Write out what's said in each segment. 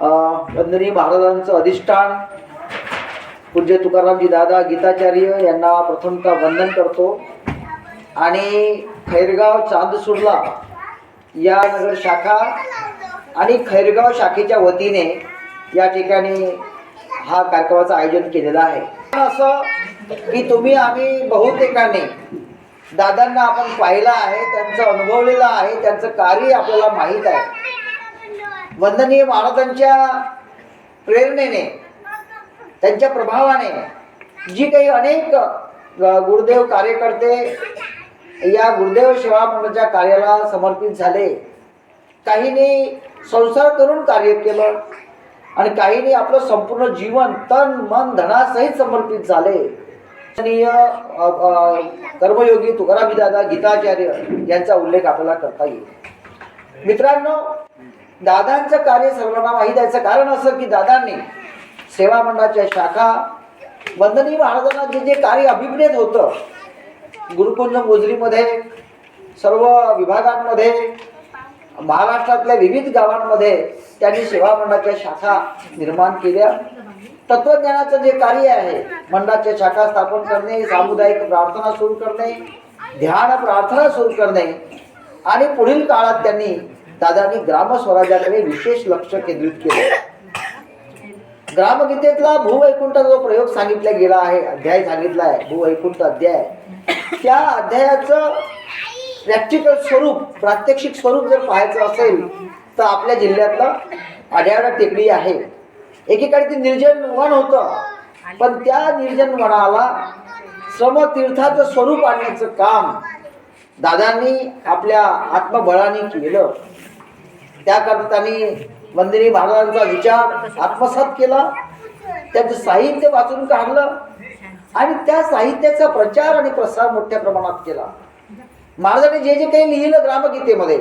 वंदनीय महाराजांचं अधिष्ठान पूज्य तुकारामजी दादा गीताचार्य यांना प्रथमतः वंदन करतो. आणि खैरगाव चांदसूरला या नगर शाखा आणि खैरगाव शाखेच्या वतीने या ठिकाणी हा कार्यक्रमाचं आयोजन केलेलं आहे. असं की तुम्ही आम्ही बहुतेकाने दादांना आपण पाहिलं आहे त्यांचं अनुभवलेलं आहे त्यांचं कार्य आपल्याला माहीत आहे. वंदनीय महाराजांच्या प्रेरणेने त्यांच्या प्रभावाने जी काही अनेक ग- गुरुदेव कार्यकर्ते या गुरुदेव सेवा मंडळाच्या कार्याला समर्पित झाले. काहींनी संसार करून कार्य केलं आणि काहींनी आपलं संपूर्ण जीवन तन मन धनासहित समर्पित झाले. कर्मयोगी तुकारामी दादा गीताचार्य यांचा उल्लेख आपल्याला करता येईल. मित्रांनो दादांचं कार्य सर्वांना माहीत आहे याचं कारण असं की दादांनी सेवा मंडळाच्या शाखा वंदनी महाराजांना जे जे कार्य अभिप्रेत होतं गुरुकुंज मोजरीमध्ये सर्व विभागांमध्ये महाराष्ट्रातल्या विविध गावांमध्ये त्यांनी सेवा मंडळाच्या शाखा निर्माण केल्या. तत्वज्ञानाचं जे कार्य आहे मंडळाच्या शाखा स्थापन करणे सामुदायिक प्रार्थना सुरू करणे ध्यान प्रार्थना सुरू करणे आणि पुढील काळात त्यांनी दादांनी ग्रामस्वराज्याकडे विशेष लक्ष केंद्रित केले. ग्रामगीतेतला भूवैकुंठाचा जो प्रयोग सांगितला गेला आहे अध्याय सांगितला आहे भूवैकुंठ अध्याय त्या अध्यायाचं प्रॅक्टिकल स्वरूप प्रात्यक्षिक स्वरूप जर पाहायचं असेल तर आपल्या जिल्ह्यातलं आढ्यावडा टेकडी आहे. एकेकाळी ते निर्जन वन होतं पण त्या निर्जन वनाला श्रमतीर्थाचं स्वरूप आणण्याचं काम दादांनी आपल्या आत्मबळाने केलं. त्याकरता त्यांनी वंदिनी महाराजांचा विचार आत्मसात केला. त्यांचं साहित्य वाचून काढलं. आणि त्या साहित्याचा प्रचार आणि प्रसार मोठ्या प्रमाणात केला. महाराजांनी जे जे काही लिहिलं ग्रामगीतेमध्ये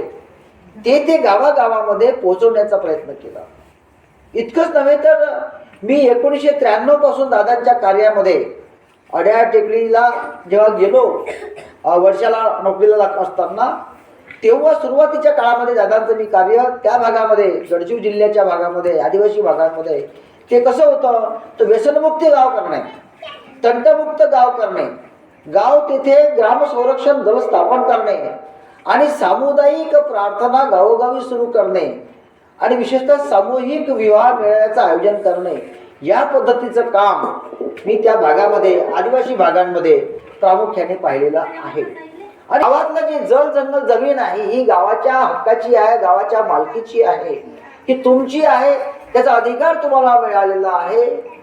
ते ते गावागावामध्ये पोहोचवण्याचा प्रयत्न केला. इतकंच नव्हे तर मी एकोणीसशे त्र्याण्णवपासून दादांच्या कार्यामध्ये अड्या टेकडीला जेव्हा गेलो वर्षाला नोकरीला लागत असताना तेव्हा सुरुवातीच्या काळामध्ये दादांचं मी कार्य त्या भागामध्ये गडचिरोली जिल्ह्याच्या भागामध्ये आदिवासी भागांमध्ये ते कसं होतं? तर व्यसनमुक्त गाव करणे तंटमुक्त गाव करणे गाव तेथे ग्राम संरक्षण दल स्थापन करणे आणि सामुदायिक प्रार्थना गावोगावी सुरू करणे आणि विशेषतः सामूहिक विवाह मेळ्याचं आयोजन करणे. या पद्धतीचं काम मी त्या भागामध्ये आदिवासी भागांमध्ये प्रामुख्याने पाहिलेला आहे. आणि गावातलं जे जल जंगल जमीन आहे ही गावाच्या हक्काची आहे गावाच्या मालकीची आहे. ही तुमची आहे त्याचा अधिकार तुम्हाला मिळालेला आहे.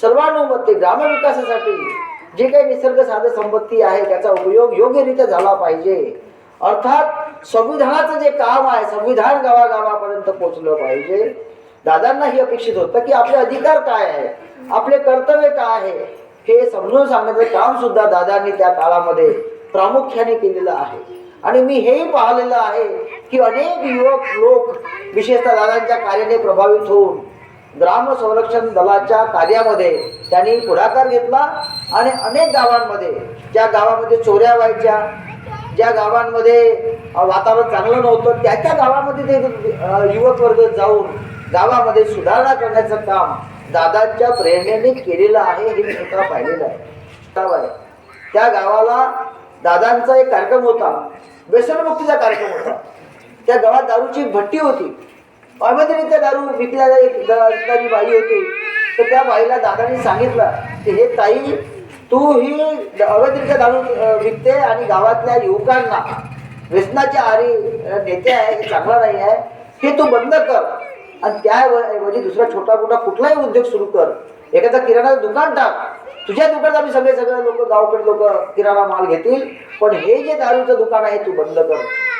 सर्वानुमते ग्रामविकासासाठी जे काही निसर्ग साध संपत्ती आहे त्याचा उपयोग योग्यरित्या झाला पाहिजे. अर्थात संविधानाचं जे काम आहे संविधान गावागावापर्यंत पोहोचलं पाहिजे. दादांना ही अपेक्षित होतं की आपले अधिकार काय आहे? आपले कर्तव्य काय आहे? हे समजून सांगण्याचं काम सुद्धा दादांनी त्या काळामध्ये प्रामुख्याने केलेलं आहे. आणि मी हेही पाहिलेलं आहे की अनेक युवक लोक विशेषतः दादांच्या कार्याने प्रभावित होऊन ग्राम संरक्षण दलाच्या कार्यामध्ये त्यांनी पुढाकार घेतला आणि अनेक गावांमध्ये ज्या गावामध्ये चोऱ्या व्हायच्या ज्या गावांमध्ये वातावरण चांगलं नव्हतं त्या त्या गावामध्ये ते युवक वर्ग जाऊन गावामध्ये सुधारणा करण्याचं काम दादांच्या प्रेरणेने केलेलं आहे हे मी स्वतः पाहिलेलं आहे. गाव आहे. त्या गावाला दादांचा एक कार्यक्रम होता. व्यसनमुक्तीचा कार्यक्रम होता. त्या गावात दारूची भट्टी होती. त्या दारू विकल्या एक विकणारी बाई होती. तर त्या बाईला दादांनी सांगितलं की हे ताई तू ही अवैधरित्या दारू विकते आणि गावातल्या युवकांना व्यसनाच्या आरी नेते आहे हे चांगलं नाही आहे. हे तू बंद कर. आणि त्याऐवजी दुसरा छोटा मोठा कुठलाही उद्योग सुरू कर. एखादा किराणा दुकान टाक. तुझ्या दुकानात आम्ही सगळे सगळे लोक गावकडे लोक किराणा माल घेतील. पण हे जे दारूचं दुकान आहे तू बंद कर.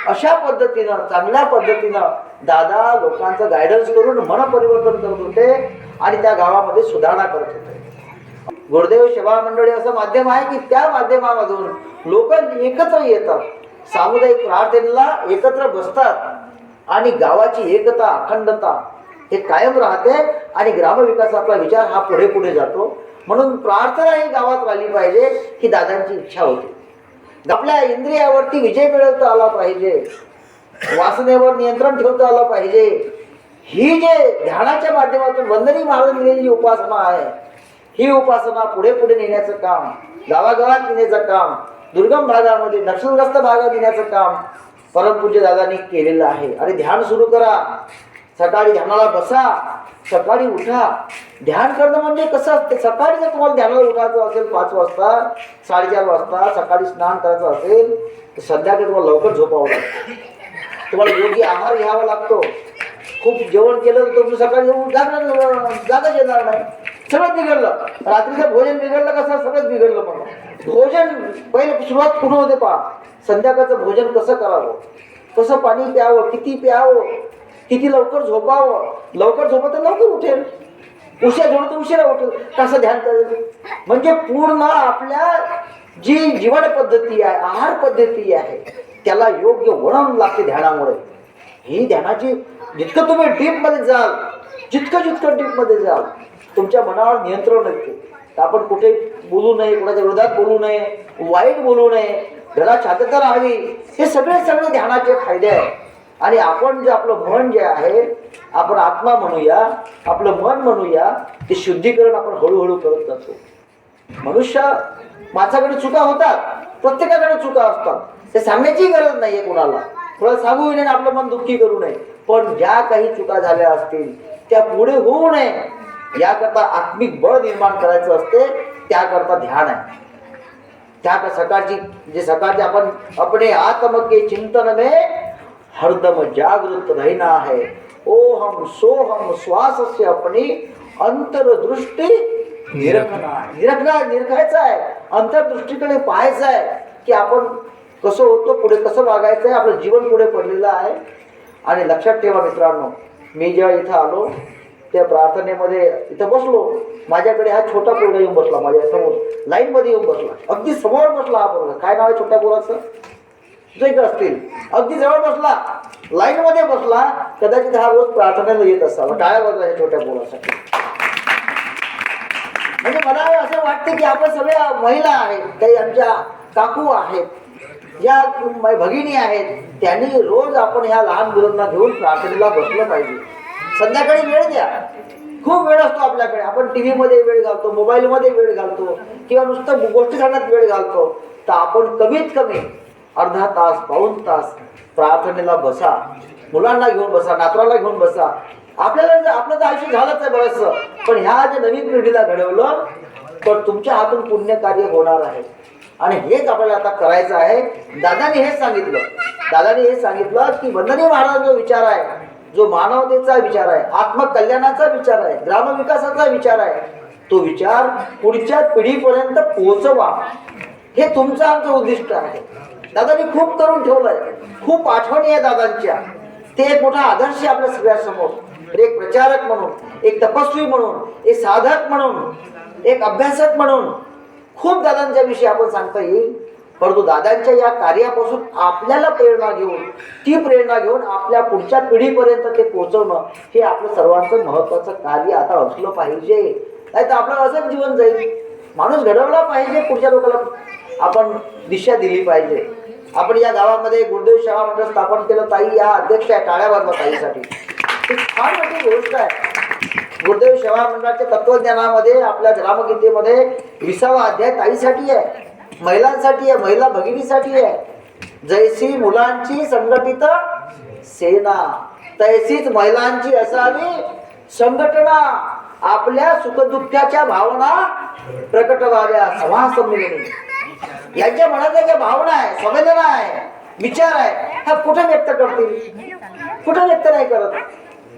अशा पद्धतीनं चांगल्या पद्धतीनं दादा लोकांचं गायडन्स करून मन परिवर्तन करत होते आणि त्या गावामध्ये सुधारणा करत होते. गुरुदेव सेवा मंडळी असं माध्यम आहे की त्या माध्यमामधून लोक एकत्र येतात. सामुदायिक प्रार्थनेला एकत्र बसतात. आणि गावाची एकता अखंडता हे कायम राहते आणि ग्रामविकासाचा विचार हा पुढे पुढे जातो. म्हणून प्रार्थना ही गावात राहिली पाहिजे ही दादांची इच्छा होती. आपल्या इंद्रियावरती विजय मिळवता आला पाहिजे. वासनेवर नियंत्रण ठेवता आलं पाहिजे. ही जे ध्यानाच्या माध्यमातून वंदनी महाराज दिलेली जी उपासना आहे ही उपासना पुढे पुढे नेण्याचं काम गावागावात नेण्याचं काम दुर्गम भागामध्ये नक्षलग्रस्त भागात नेण्याचं काम परमपूज्य दादांनी केलेलं आहे. आणि ध्यान सुरू करा. सकाळी ध्यानाला बसा सकाळी उठा. ध्यान करणं म्हणजे कसं असते? सकाळी जर तुम्हाला ध्यानाला उठायचं असेल पाच वाजता साडेचार वाजता सकाळी स्नान करायचं असेल तर संध्याकाळी तुम्हाला लवकर झोपावं लागतं. तुम्हाला योग्य आहार घ्यावा लागतो. खूप जेवण केलं तर तुम्ही सकाळी येऊन जागणार जागाच येणार नाही. सगळं बिघडलं. रात्रीचं भोजन बिघडलं कसं सगळंच बिघडलं मग भोजन पहिले सुरुवात कुठं होते पहा. संध्याकाळचं भोजन कसं करावं? कसं पाणी प्यावं? किती प्यावं? किती लवकर झोपावं. लवकर झोपत तर लवकर उठेल. उशिरा झोप तर उशिरा उठेल. कसं ध्यान करेल म्हणजे पूर्ण आपल्या जी जीवन पद्धती आहे आहार पद्धती आहे त्याला योग्य वळण लागते ध्यानामुळे. ही ध्यानाची जितकं तुम्ही डीपमध्ये जाल जितकं जितकं डीपमध्ये जाल तुमच्या मनावर नियंत्रण येते. आपण कुठे बोलू नये कुणाच्या विरोधात बोलू नये वाईट बोलू नये घरात शांतता राहावी हे सगळे सगळे ध्यानाचे फायदे आहेत. आणि आपण जे आपलं मन जे आहे आपण आत्मा म्हणूया आपलं मन म्हणूया ते शुद्धीकरण आपण हळूहळू करत जातो. मनुष्य माझ्याकडे चुका होतात प्रत्येकाकडे चुका असतात. ते सांगण्याची गरज नाहीये कोणाला. थोडं सांगू नये आपलं मन दुःखी करू नये. पण ज्या काही चुका झाल्या असतील त्या पुढे होऊ नये. याकरता आत्मिक बळ निर्माण करायचं असते त्याकरता ध्यान आहे. त्या सकाळची जे सकाळचे आपण अपने आत्म के चिंतन में हरदम जागृत रहना है। ओ हम सो हम श्वास से अपनी अंतरदृष्टी निरखना निरखना निरखायचं आहे। अंतरदृष्टीकडे पाहायचं आहे की आपण कसं होतो पुढे कसं वागायचं आहे आपलं जीवन पुढे पडलेलं आहे. आणि लक्षात ठेवा मित्रांनो मी जेव्हा इथं आलो त्या प्रार्थनेमध्ये इथं बसलो माझ्याकडे हा छोटा पोरगा येऊन बसला माझ्यासमोर लाईनमध्ये येऊन बसला. अगदी समोर बसला हा पोरगा. काय नाव आहे छोट्या पोराचं? जो असतील. अगदी जवळ बसला लाईन मध्ये बसला कदाचित हा रोज प्रार्थनेला येत असावा. टाळ्या वाजला या छोट्या बोलासाठी म्हणजे मला असं वाटते की आपण सगळ्या महिला आहेत काही आमच्या काकू आहेत ज्या भगिनी आहेत त्यांनी रोज आपण ह्या लहान मुलांना घेऊन प्रार्थनेला बसलं पाहिजे. संध्याकाळी वेळ द्या. खूप वेळ असतो आपल्याकडे. आपण टी व्हीमध्ये वेळ घालतो मोबाईलमध्ये वेळ घालतो किंवा नुसतं गोष्टी करण्यात वेळ घालतो. तर आपण कमीत कमी अर्धा तास पाऊण तास प्रार्थनेला बसा. मुलांना घेऊन बसा नातवाला घेऊन बसा. आपल्याला जर आपलं तर आयुष्य झालंच आहे बरंचसं. पण ह्या जे नवीन पिढीला घडवलं तर तुमच्या हातून पुण्य कार्य होणार आहे. आणि हेच आपल्याला आता करायचं आहे. दादाने हेच सांगितलं. दादाने हे सांगितलं की वंदनीय महाराज जो विचार आहे. जो मानवतेचा विचार आहे आत्मकल्याणाचा विचार आहे ग्रामविकासाचा विचार आहे तो विचार पुढच्या पिढीपर्यंत पोहोचवा. हे तुमचं आमचं उद्दिष्ट आहे. दादानी खूप करून ठेवलंय. खूप आठवणी आहे दादांच्या. ते एक मोठा आदर्श आहे आपल्या सगळ्यासमोर. म्हणजे एक प्रचारक म्हणून एक तपस्वी म्हणून एक साधक म्हणून एक अभ्यासक म्हणून खूप दादांच्या विषयी आपण सांगता येईल. परंतु दादांच्या या कार्यापासून आपल्याला प्रेरणा घेऊन ती प्रेरणा घेऊन आपल्या पुढच्या पिढीपर्यंत ते पोहोचवणं हे आपलं सर्वांचं महत्वाचं कार्य आता असलं पाहिजे. नाही तर आपलं असंच जीवन जाईल. माणूस घडवला पाहिजे पुढच्या लोकांना आपण दिशा दिली पाहिजे. आपण या गावामध्ये गुरुदेव शाळा मंडळ स्थापन केलं ताई या अध्यक्ष आहे टाळ्या वाजवा ताईसाठी. ही फार मोठी गोष्ट आहे. गुरुदेव सेवा मंडळाच्या तत्वज्ञानामध्ये आपल्या ग्रामगीतेमध्ये विसावा अध्याय ताईसाठी आहे महिलांसाठी आहे महिला भगिनीसाठी आहे. जैसी मुलांची संघटित सेना तैसीच महिलांची असावी संघटना आपल्या सुखदुःखाच्या भावना प्रकट व्हाव्या सभा संमेलनी यांच्या मनातल्या ज्या भावना आहे संवेदना आहे विचार आहे हा कुठे व्यक्त करतील? कुठे व्यक्त नाही करत?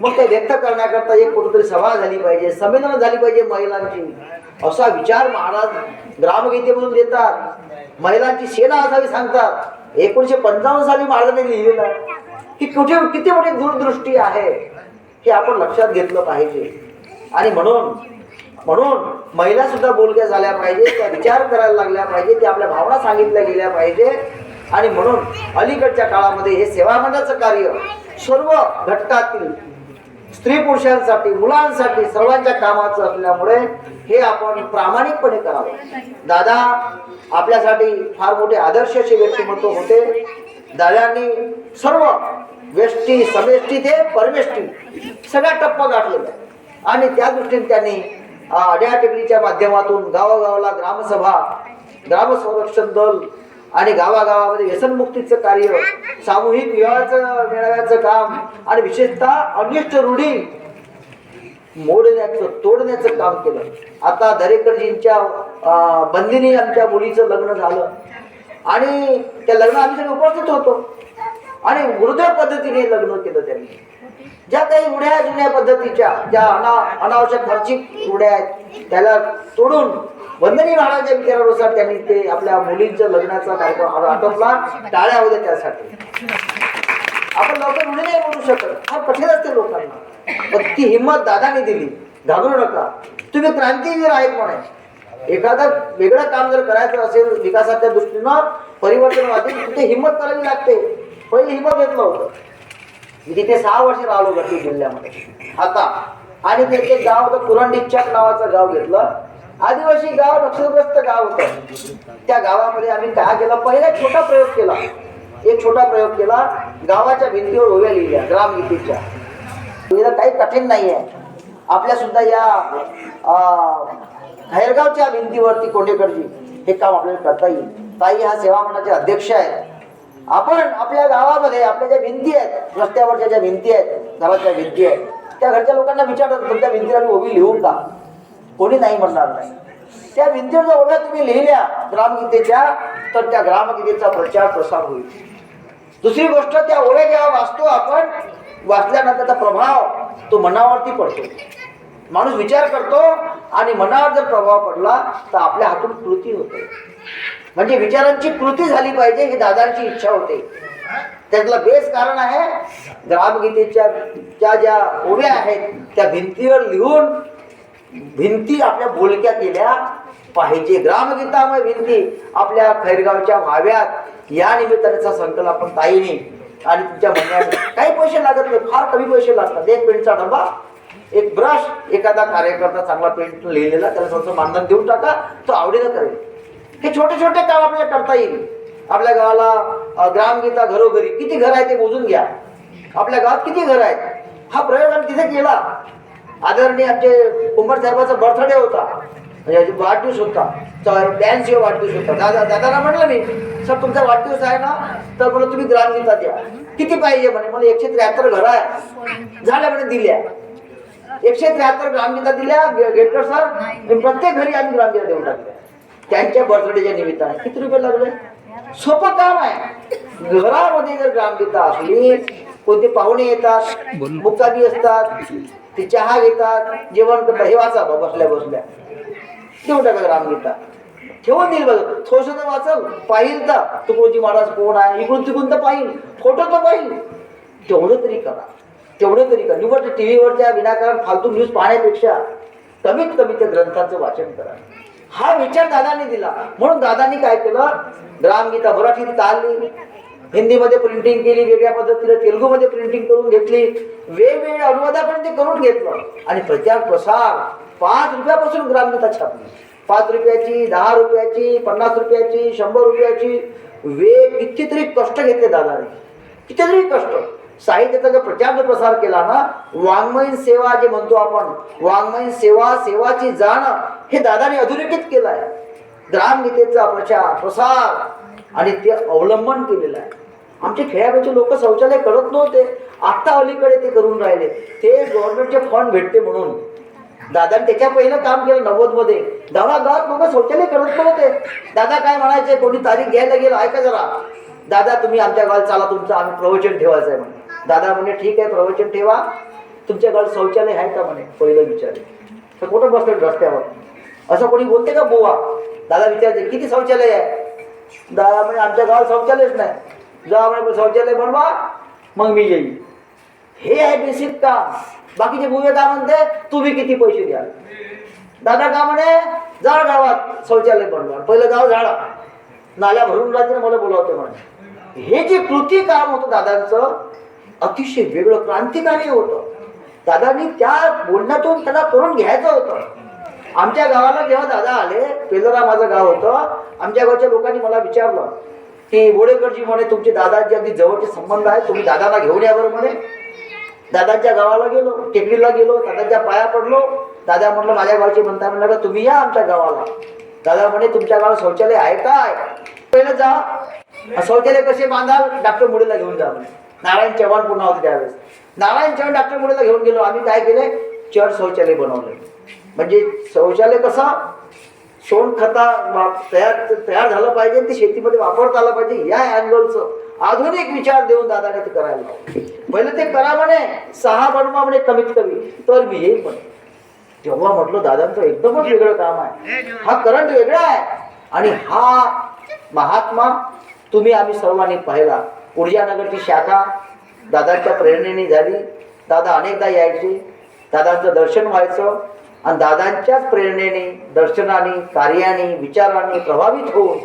मग ते व्यक्त करण्याकरता एक कुठेतरी सभा झाली पाहिजे संवेदना झाली पाहिजे महिलांची. असा विचार महाराज ग्रामगीतेमधून देतात महिलांची सेना असावी सांगतात. एकोणीशे पंचावन्न साली महाराजांनी लिहिलेलं आहे की कुठे किती मोठी दूरदृष्टी आहे हे आपण लक्षात घेतलं पाहिजे. आणि म्हणून म्हणून महिला सुद्धा बोलक्या झाल्या पाहिजे त्या विचार करायला लागल्या पाहिजे त्या आपल्या भावना सांगितल्या गेल्या पाहिजे. आणि म्हणून अलीकडच्या काळामध्ये हे सेवामंडळाचं कार्य सर्व घटकातील स्त्री पुरुषांसाठी मुलांसाठी सर्वांच्या कामाचं असल्यामुळे हे आपण प्रामाणिकपणे करावं. दादा आपल्यासाठी फार मोठे आदर्श असे व्यक्तिमत्व होते. दादांनी सर्व वेष्टी समेष्टी ते परमेष्टी सगळा टप्पा गाठलेला आहे आणि त्या दृष्टीने त्यांनी अड्या टेकडीच्या माध्यमातून गावागावाला ग्रामसभा ग्राम संरक्षण दल आणि गावागावामध्ये व्यसनमुक्तीचं कार्य सामूहिक विवाहाचं मेळाव्याचं काम आणि विशेषतः अनिष्ट रूढी मोडण्याचं तोडण्याचं काम केलं. आता दरेकरजींच्या बंदीने बंदिनी आमच्या मुलीचं लग्न झालं. आणि त्या लग्न आम्ही सगळे उपस्थित होतो. आणि वृद्ध पद्धतीने लग्न केलं त्यांनी. ज्या काही उड्या जुन्या पद्धतीच्या ज्या अना अनावश्यक खर्चिक उड्या आहेत त्याला तोडून वंदनी महाराजांच्या विचारानुसार त्यांनी ते आपल्या मुलींचं लग्नाचा कार्यक्रम आटोपला टाळ्या होत्या त्यासाठी. आपण लवकर उडी नाही म्हणू शकत. फार कठीण असते लोकांना. पण ती हिंमत दादाने दिली. घाबरू नका. तुम्ही क्रांतीवीर आहेत म्हणे. एखादं वेगळं काम जर करायचं असेल विकासाच्या दृष्टीनं परिवर्तनवादी तुमची हिंमत करावी लागते. पहिली हिंमत घेतलं होतं. मी तिथे सहा वर्ष राहिलो गडचिरोली जिल्ह्यामध्ये. आता. आणि त्याचे गाव होतं कुरंडिच्चाक नावाचं गाव घेतलं. आदिवासी गाव नक्षलग्रस्त गाव होतं. त्या गावामध्ये आम्ही काय केलं पहिला एक छोटा प्रयोग केला. एक छोटा प्रयोग केला. गावाच्या भिंतीवर उभ्या लिहिल्या ग्रामगीतीच्या. लिहिलं काही कठीण नाही आहे आपल्या सुद्धा या खैरगावच्या भिंतीवरती कोंडेकरजी हे काम आपल्याला करता येईल. ताई हा सेवा मंडळाचे अध्यक्ष आहेत. आपण आपल्या गावामध्ये आपल्या ज्या भिंती आहेत रस्त्यावरच्या ज्या भिंती आहेत घराच्या भिंती आहेत त्या घरच्या लोकांना विचारतात तुमच्या भिंतीला मी उभी लिहून का? कोणी नाही म्हणणार नाही. त्या भिंतीवर जर ओव्या तुम्ही लिहिल्या ग्रामगीतेच्या तर त्या ग्रामगीतेचा प्रचार प्रसार होईल. दुसरी गोष्ट त्या ओव्या जेव्हा वाचतो आपण वाचल्यानंतरचा प्रभाव तो मनावरती पडतो. माणूस विचार करतो आणि मनावर जर प्रभाव पडला तर आपल्या हातून कृती होते. म्हणजे विचारांची कृती झाली पाहिजे ही दादांची इच्छा होते. त्यातलं बेस कारण आहे ग्रामगीतेच्या ज्या ज्या ओव्या आहेत त्या भिंतीवर लिहून भिंती आपल्या बोलक्या केल्या पाहिजे. ग्रामगीतामुळे भिंती आपल्या खैरगावच्या व्हाव्यात. या निमित्तानेचा संकल्प आपण ताईने आणि तुमच्या म्हणण्याने काही पैसे लागत नाही फार कमी पैसे लागतात. एक पेंटचा डबा एक ब्रश एखादा कार्यकर्ता चांगला पेंट लिहिलेला त्याला थोडंसं मानधन देऊन टाका तो आवडीनं करेल. हे छोटे छोटे काम आपल्याला करता येईल. आपल्या गावाला ग्रामगीता घरोघरी किती घर आहे ते मोजून घ्या. आपल्या गावात किती घर आहेत? हा प्रयोग आम्ही तिथे केला. आदरणीय आमचे उमर साहेबाचा बर्थडे होता. म्हणजे वाढदिवस होता. डॅन्स वाढदिवस होता. दादा दादाला म्हटलं मी सर तुमचा वाढदिवस आहे ना? तर मला तुम्ही ग्रामगीता द्या. किती पाहिजे? म्हणे मला एकशे त्र्याहत्तर घर आहे झाल्या म्हणे दिल्या. एकशे त्र्याहत्तर ग्रामगीता दिल्या गेटकर सर प्रत्येक घरी आम्ही ग्रामगीता देऊन टाकल्या त्यांच्या बर्थडेच्या निमित्ताने. किती रुपये लागले? सोपं काम आहे. घरामध्ये जर ग्रामगीता असली कोणते पाहुणे येतात मुक्कामी असतात ते चहा घेतात जेवण करतात हे वाचा बा बसल्या बसल्या. देऊन टाका ग्रामगीता ठेवून देईल बघ. थोडस तर वाचल. पाहिल तर. तुकडोजी महाराज कोण आहे? इकडून तिकडून तर पाहिल. फोटो तर पाहिल. तेवढं तरी करा. तेवढं तरी करा निवड टी व्हीवरच्या विनाकारण फालतू न्यूज पाहण्यापेक्षा कमीत कमी त्या ग्रंथांचं वाचन करा. हा विचार दादांनी दिला. म्हणून दादांनी काय केलं? ग्रामगीता मराठीत चालली हिंदीमध्ये प्रिंटिंग केली वेगळ्या पद्धतीने तेलुगूमध्ये प्रिंटिंग करून घेतली. वेगवेगळ्या अनुवादापर्यंत ते करून घेतलं. आणि प्रचार प्रसार पाच रुपयापासून ग्रामगीता छापली. पाच रुपयाची दहा रुपयाची पन्नास रुपयाची शंभर रुपयाची. वेग कितीतरी कष्ट घेतले दादाने. कितीतरी कष्ट. साहित्याचा जर प्रचार जर प्रसार केला ना वाङ्मयीन सेवा जे म्हणतो आपण वाङ्मयीन सेवा सेवाची जाण हे दादाने अधोरेखित केलं आहे ग्रामगीतेचा प्रचार प्रसार आणि ते अवलंबन केलेलं आहे. आमचे खेळाडूचे लोक शौचालय करत नव्हते. आत्ता अलीकडे ते करून राहिले. ते गव्हर्नमेंटचे फंड भेटते म्हणून. दादाने त्याच्या पहिलं काम केलं नव्वदमध्ये गावागावात लोक शौचालय करत नव्हते. दादा काय म्हणायचे? कोणी तारीख घ्यायला गेलं? ऐका जरा. दादा तुम्ही आमच्या गावात चाला. तुमचं आम्ही प्रवचन ठेवायचं आहे म्हणून. दादा म्हणे ठीक आहे प्रवचन ठेवा. तुमच्या शौचालय आहे का? म्हणे पहिलं विचारले. तर कुठं बसलं रस्त्यावर? असं कोणी बोलते का बोवा? दादा विचारते किती शौचालय आहे? दादा म्हणे आमच्या गावात शौचालयच नाही. जा म्हणे शौचालय बनवा मग मी येईल हे आहे बेसिक काम. बाकीचे बुवे का म्हणते तुम्ही किती पैसे द्याल? दादा का म्हणे जा गावात शौचालय बनवा. पहिलं गाव झाडा नाल्या भरून राहते मला बोलावते म्हणे. हे जे कृती काम होतं दादांचं अतिशय वेगळं क्रांतिकारी होतं. दादांनी त्या बोलण्यातून त्याला करून घ्यायचं होतं. आमच्या गावाला जेव्हा दादा आले पेलरा माझं गाव होतं आमच्या गावच्या लोकांनी मला विचारलं की बोडेकरजी म्हणे तुमचे दादाचे अगदी जवळचे संबंध आहे तुम्ही दादाला घेऊन या बरं म्हणे. दादांच्या गावाला गेलो टेकडीला गेलो दादांच्या पाया पडलो. दादा म्हटलं माझ्या गावचे म्हणता म्हणलं का तुम्ही या आमच्या गावाला. दादा म्हणे तुमच्या गावात शौचालय आहे काय पहिलं जा. शौचालय कसे बांधाल? डॉक्टर मुलीला घेऊन जा म्हणे. नारायण चव्हाण पुन्हा होते त्यावेळेस. नारायण चव्हाण डॉक्टर मुडेला घेऊन गेलो. आम्ही काय केले? चर शौचालय बनवले. म्हणजे शौचालय कसं? सोन खता तयार तयार झालं पाहिजे ते शेतीमध्ये वापरता आलं पाहिजे या अँगलचं आधुनिक विचार देऊन दादाने ते करायला पहिले ते करा म्हणे सहा बनवा म्हणे कमीत कमी. तर मी येईल म्हणे. तेव्हा म्हटलं दादांचं एकदमच वेगळं काम आहे. हा करंट वेगळा आहे. आणि हा महात्मा तुम्ही आम्ही सर्वांनी पाहिला. ऊर्जानगरची शाखा दादांच्या प्रेरणेने झाली. दादा अनेकदा यायचे. दादांचं दर्शन व्हायचं आणि दादांच्याच प्रेरणेने दर्शनाने कार्याने विचाराने प्रभावित होऊन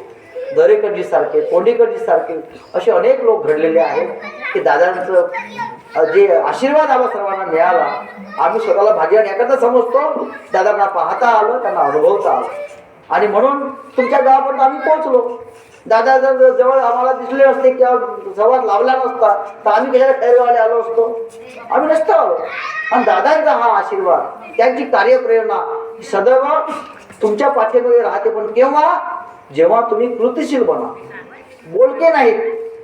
दरेकरजी सारखे सारखे असे अनेक लोक घडलेले आहेत की दादांचं जे आशीर्वाद आम्हा सर्वांना मिळाला आम्ही स्वतःला भाग्यवान याकरता समजतो. दादांना पाहता आलं त्यांना अनुभवता आलं. आणि म्हणून तुमच्या गावापर्यंत आम्ही पोहोचलो. दादा जर जवळ आम्हाला दिसले असते किंवा संवाद लावला नसता तर आम्ही कशाला खैरवाले आलो असतो? आम्ही नसतो आलो. आणि दादांचा हा आशीर्वाद त्यांची कार्यप्रेरणा सदैव तुमच्या पाठीमध्ये राहते. पण केव्हा? जेव्हा तुम्ही कृतिशील बना बोलके नाही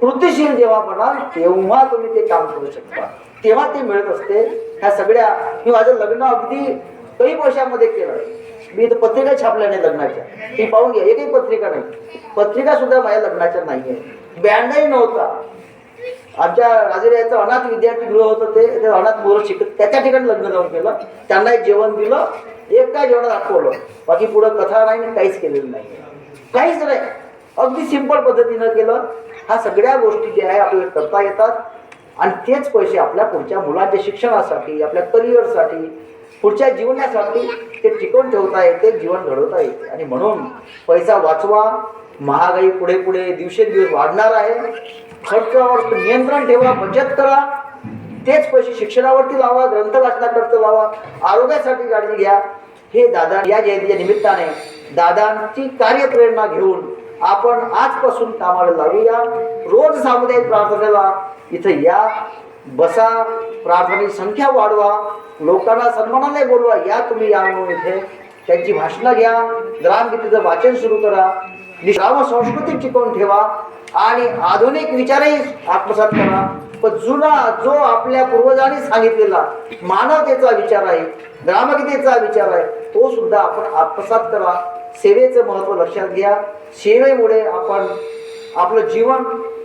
कृतिशील जेव्हा बनाल तेव्हा तुम्ही ते काम करू शकता. तेव्हा ते मिळत असते. ह्या सगळ्या मी माझं लग्न अगदी काही वर्षामध्ये केलं. मी तर पत्रिका छापल्या नाही लग्नाच्या. ती पाहून घ्या एकही पत्रिका नाही. पत्रिका सुद्धा माझ्या लग्नाच्या नाही आहे बँडही नव्हता. आमच्या राजऱ्याचं अनाथ विद्यार्थी गृह होतं ते अनाथ मुलं शिकत त्याच्या ठिकाणी लग्न जाऊन केलं. त्यांना एक जेवण दिलं. एक काय जेवण दाखवलं बाकी पुढं कथा नाही काहीच केलेलं नाही. काहीच नाही. अगदी सिंपल पद्धतीनं केलं. ह्या सगळ्या गोष्टी ज्या आहे आपल्याला करता येतात. आणि तेच पैसे आपल्या पुढच्या मुलांच्या शिक्षणासाठी आपल्या करिअरसाठी पुढच्या जीवनासाठी ते टिकवून ठेवता येते जीवन घडवता येते आणि म्हणून पैसा वाचवा महागाई पुढे पुढे दिवसेंदिवस वाढणार आहे. खर्चावर नियंत्रण ठेवा बचत करा. तेच पैसे शिक्षणावरती लावा ग्रंथ वाचनाकरता लावा आरोग्यासाठी काळजी घ्या. हे दादा या जयंतीच्या निमित्ताने दादांची कार्यप्रेरणा घेऊन आपण आजपासून कामाला लावूया रोज सामुदायिक प्रार्थनेला इथं या. बसा प्रार्थनेची संख्या वाढवा लोकांना सन्मानाने बोलवा या तुम्ही या म्हणून इथे त्यांची भाषणं घ्या ग्रामगीतेचं वाचन सुरू करा ग्राम संस्कृती टिकवून ठेवा आणि आधुनिक विचारही आत्मसात करा. पण जुना जो आपल्या पूर्वजांनी सांगितलेला मानवतेचा विचार आहे ग्रामगीतेचा विचार आहे तो सुद्धा आपण आत्मसात करा. सेवेचं महत्त्व लक्षात घ्या. सेवेमुळे आपण आपलं जीवन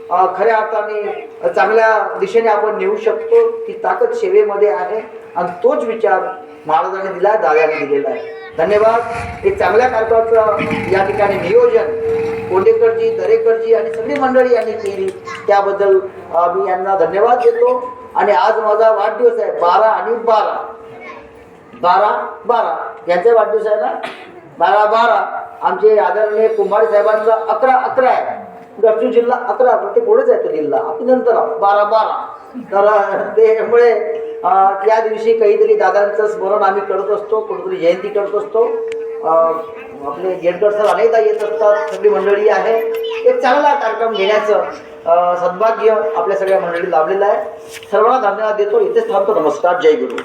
खऱ्या अर्थाने चांगल्या दिशेने आपण नेऊ शकतो ती ताकद सेवेमध्ये आहे आणि तोच विचार महाराजांनी दिला दादाने दिलेला आहे. धन्यवाद. एक चांगल्या कार्यक्रमाचं या ठिकाणी नियोजन कोंडेकरजी दरेकरजी आणि सगळी मंडळी यांनी केली त्याबद्दल मी यांना धन्यवाद देतो. आणि आज माझा वाढदिवस आहे बारा आणि बारा. बारा बारा. यांचा वाढदिवस आहे ना? बारा बारा. आमचे आदरणीय कुंभारे साहेबांचा अकरा अकरा आहे. गरजू जिल्हा अकरा पण ते पुढेच आहे तो जिल्हा. आपण नंतर बारा बारा. तर त्यामुळे त्या या दिवशी काहीतरी दादांचं स्मरण आम्ही करत असतो कुठेतरी जयंती करत असतो. आपले गेटकर सर अनेकदा येत असतात. सगळी मंडळी आहे. एक चांगला कार्यक्रम घेण्याचं सद्भाग्य आपल्या सगळ्या मंडळी लाभलेलं आहे. सर्वांना धन्यवाद देतो. इथेच थांबतो. नमस्कार. जय गुरु.